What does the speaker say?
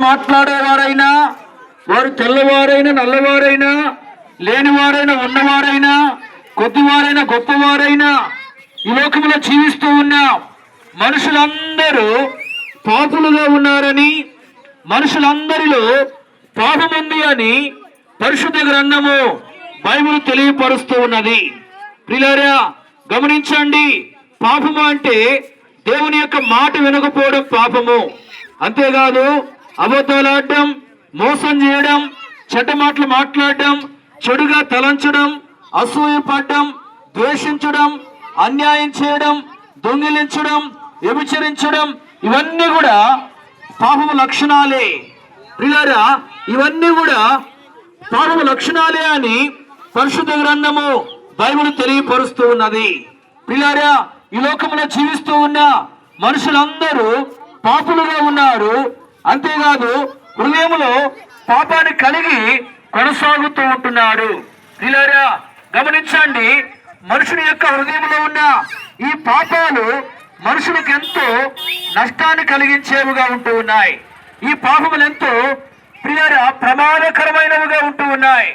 మాట్లాడేవారైనా వారు తెల్లవారైనా నల్లవారైనా లేనివారైనా ఉన్నవారైనా కొద్దివారైనా గొప్పవారైనా ఈ లోకంలో జీవిస్తూ ఉన్న మనుషులందరూ పాపులుగా ఉన్నారని మనుషులందరిలో పాపముంది అని పరిశుద్ధ గ్రంథము బైబిల్ తెలియపరుస్తూ ఉన్నది. ప్రిలారా గమనించండి పాపము అంటే దేవుని యొక్క మాట వినకపోవడం పాపము. అంతేకాదు అబద్ధాలు మోసం చేయడం చెడ్డ మాటలు మాట్లాడడం చెడుగా తలంచడం అసూయ పడడం ద్వేషించడం అన్యాయం చేయడం దొంగిలించడం వ్యభిచరించడం ఇవన్నీ కూడా పాపము లక్షణాలే. ప్రియారా ఇవన్నీ కూడా పాపము లక్షణాలే అని పరిశుద్ధ గ్రంథము బైబిల్ తెలియపరుస్తూ ఉన్నది. ప్రియారా ఈ లోకంలో జీవిస్తూ ఉన్న మనుషులందరూ పాపులుగా ఉన్నారు. అంతేకాదు హృదయంలో పాపాన్ని కలిగి కొనసాగుతూ ఉంటున్నాడు. ప్రియారా గమనించండి మనుషుని యొక్క హృదయంలో ఉన్న ఈ పాపాలు మనుషులకు ఎంతో నష్టాన్ని కలిగించేవిగా ఉంటూ ఉన్నాయి. ఈ పాపములు ఎంతో ప్రియర ప్రమాదకరమైనవిగా ఉంటూ ఉన్నాయి.